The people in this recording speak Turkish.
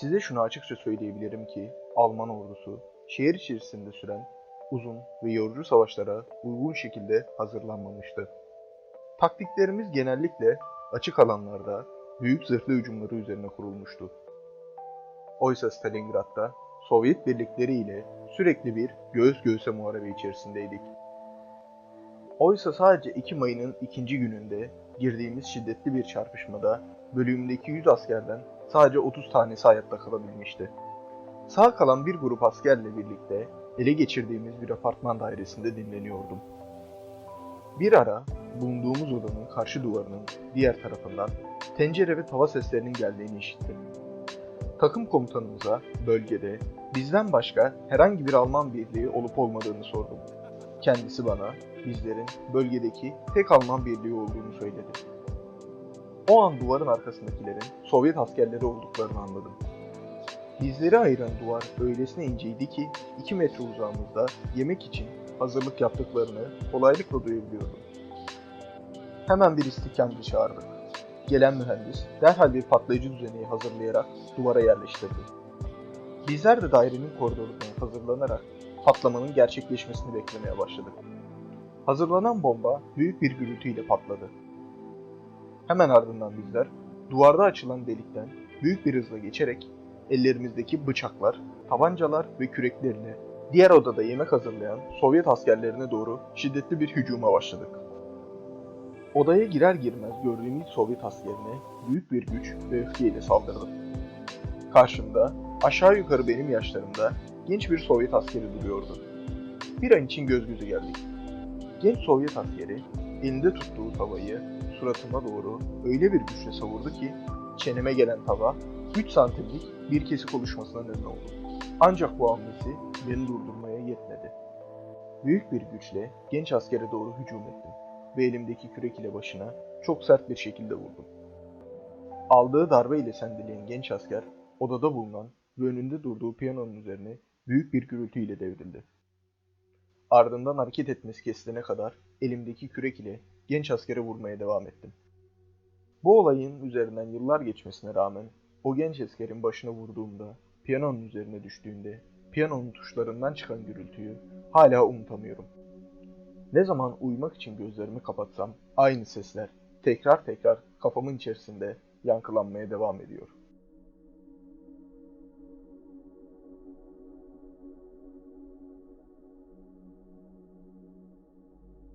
Size şunu açıkça söyleyebilirim ki Alman ordusu şehir içerisinde süren uzun ve yorucu savaşlara uygun şekilde hazırlanmamıştı. Taktiklerimiz genellikle açık alanlarda büyük zırhlı hücumları üzerine kurulmuştu. Oysa Stalingrad'da Sovyet birlikleri ile sürekli bir göğüs göğüse muharebe içerisindeydik. Oysa sadece 2 Mayı'nın ikinci gününde girdiğimiz şiddetli bir çarpışmada bölümdeki 100 askerden sadece 30 tanesi hayatta kalabilmişti. Sağ kalan bir grup askerle birlikte ele geçirdiğimiz bir apartman dairesinde dinleniyordum. Bir ara bulunduğumuz odanın karşı duvarının diğer tarafından tencere ve tava seslerinin geldiğini işittim. Takım komutanımıza bölgede bizden başka herhangi bir Alman birliği olup olmadığını sordum. Kendisi bana bizlerin bölgedeki tek Alman birliği olduğunu söyledi. O an duvarın arkasındakilerin Sovyet askerleri olduklarını anladım. Bizleri ayıran duvar öylesine inceydi ki 2 metre uzağımızda yemek için hazırlık yaptıklarını kolaylıkla duyabiliyordum. Hemen bir istihkamcı çağırdık. Gelen mühendis derhal bir patlayıcı düzeneği hazırlayarak duvara yerleştirdi. Bizler de dairenin koridoruna hazırlanarak patlamanın gerçekleşmesini beklemeye başladık. Hazırlanan bomba büyük bir gürültüyle patladı. Hemen ardından bizler duvarda açılan delikten büyük bir hızla geçerek ellerimizdeki bıçaklar, tabancalar ve küreklerle diğer odada yemek hazırlayan Sovyet askerlerine doğru şiddetli bir hücuma başladık. Odaya girer girmez gördüğüm Sovyet askerine büyük bir güç ve öfkeyle saldırdım. Karşımda aşağı yukarı benim yaşlarımda genç bir Sovyet askeri duruyordu. Bir an için göz göze geldik. Genç Sovyet askeri elinde tuttuğu tavayı suratıma doğru öyle bir güçle savurdu ki çeneme gelen tava 3 santimlik bir kesik oluşmasına neden oldu. Ancak bu hamlesi beni durdurmaya yetmedi. Büyük bir güçle genç askere doğru hücum ettim ve elimdeki kürek ile başına çok sert bir şekilde vurdum. Aldığı darbe ile sendeleyen genç asker odada bulunan ve önünde durduğu piyanonun üzerine büyük bir gürültüyle devrildi. Ardından hareket etmesi kesilene kadar elimdeki kürek ile genç askere vurmaya devam ettim. Bu olayın üzerinden yıllar geçmesine rağmen o genç askerin başına vurduğumda, piyanonun üzerine düştüğünde, piyanonun tuşlarından çıkan gürültüyü hala unutamıyorum. Ne zaman uyumak için gözlerimi kapatsam aynı sesler tekrar tekrar kafamın içerisinde yankılanmaya devam ediyor.